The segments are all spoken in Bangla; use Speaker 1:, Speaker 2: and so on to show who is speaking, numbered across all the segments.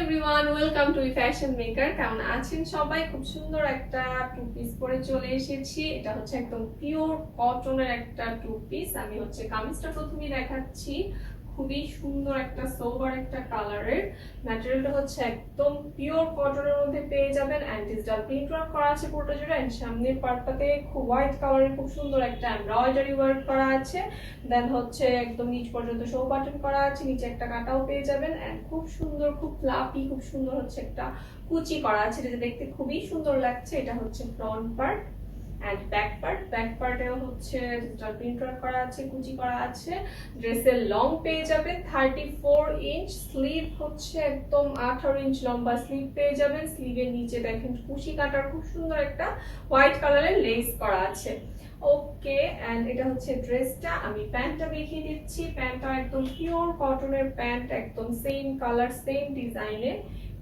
Speaker 1: Everyone welcome to fashion maker কেমন আছেন সবাই? খুব সুন্দর একটা টু পিস পরে চলে এসেছি। এটা হচ্ছে একদম পিওর কটনের একটা টু পিস আমি হচ্ছে কামিজটা প্রথমেই দেখাচ্ছি। খুবই সুন্দর একটা সোবার একটা কালারের ম্যাটেরিয়ালটা হচ্ছে একদম পিওর কটনের মধ্যে পেয়ে যাবেন। অ্যান্ড ডিজিটাল প্রিন্ট ওয়ার্ক করা আছে পুরোটা জুড়ে। অ্যান্ড সামনের পার্টটাতে খুব হোয়াইট কালারের খুব সুন্দর একটা এমব্রয়ডারি ওয়ার্ক করা আছে। দেন হচ্ছে একদম নিচ পর্যন্ত শো বাটন করা আছে। নিচে একটা কাটাও পেয়ে যাবেন। এন্ড খুব সুন্দর, খুব ফ্লাপি খুব সুন্দর হচ্ছে একটা কুচি করা আছে। যেটা দেখতে খুবই সুন্দর লাগছে। এটা হচ্ছে front part and back part back পার্টেও হচ্ছে ডিজিটাল প্রিন্ট করা আছে, কুচি করা আছে। ড্রেসের লং পেয়ে যাবেন থার্টি ফোর ইঞ্চ স্লিভ হচ্ছে একদম আঠারো ইঞ্চ লম্বা স্লিভ পেয়ে যাবেন। স্লিভের নিচে দেখেন কুচি কাটার খুব সুন্দর একটা হোয়াইট কালারের লেস করা আছে। ওকে অ্যান্ড এটা হচ্ছে ড্রেসটা আমি প্যান্টটা দেখিয়ে দিচ্ছি। প্যান্টটা একদম পিওর কটনের প্যান্ট, একদম সেম কালার সেম ডিজাইনে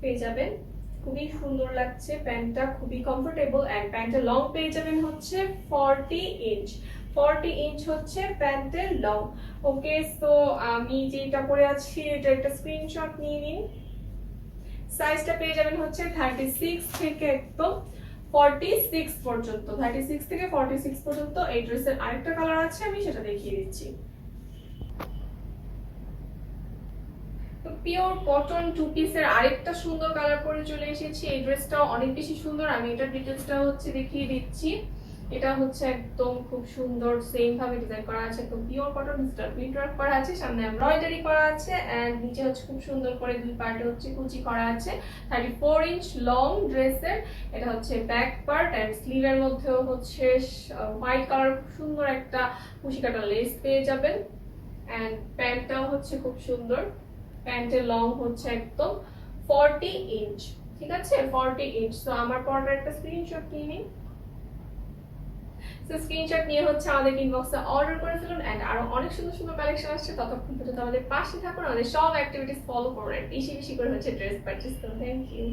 Speaker 1: পেয়ে যাবেন। খুবই সুন্দর লাগছে প্যান্টটা, খুবই কমফোর্টেবল অ্যান্ড প্যান্টের লং পেয়ে যাবেন হচ্ছে ফর্টি ইঞ্চ ফর্টি ইঞ্চ হচ্ছে প্যান্টের লং ওকে সো আমি যেটা পরে আছি, এটা একটা স্ক্রিনশট নিয়ে নিন। সাইজটা পেয়ে যাবেন হচ্ছে থার্টি সিক্স থেকে একদম ফর্টি সিক্স পর্যন্ত। থার্টি সিক্স থেকে ফর্টি সিক্স পর্যন্ত এই ড্রেসের আরেকটা কালার আছে, আমি সেটা দেখিয়ে দিচ্ছি। পিওর কটন টু পিসের আরেকটা সুন্দর কালার পরে চলে এসেছি। এই ড্রেসটাও অনেক বেশি সুন্দর। আমি এটার ডিটেলসটা হচ্ছে দেখিয়ে দিচ্ছি। এটা হচ্ছে একদম খুব সুন্দর সেম ভাবে ডিজাইন করা আছে। একদম pure cotton digital print work করা আছে। সামনে এমব্রয়ডারি করা আছে এন্ড নিচে হচ্ছে খুব সুন্দর করে দুই পার্টে হচ্ছে কুচি করা আছে। থার্টি ফোর ইঞ্চ লং ড্রেসের এটা হচ্ছে ব্যাক পার্ট অ্যান্ড স্লিভের মধ্যেও হচ্ছে হোয়াইট কালার খুব সুন্দর একটা কুচি কাটা লেস পেয়ে যাবেন। অ্যান্ড প্যান্টটাও হচ্ছে খুব সুন্দর। প্যান্টের লং হচ্ছে একদম ফর্টি ইঞ্চ, ঠিক আছে? Forty inch. তো আমার পরের একটা স্ক্রিনশট নিয়ে তো স্ক্রিনশট নিয়ে হচ্ছে আমাদের ইনবক্সে অর্ডার করে ফেলুন অ্যান্ড আরও অনেক সুন্দর সুন্দর কালেকশন আসছে। ততক্ষণ পর্যন্ত আমাদের পাশে থাকুন। আমাদের সব অ্যাক্টিভিটিস ফলো করুন বেশি বেশি করে হচ্ছে ড্রেস পারচেস করুন। Thank you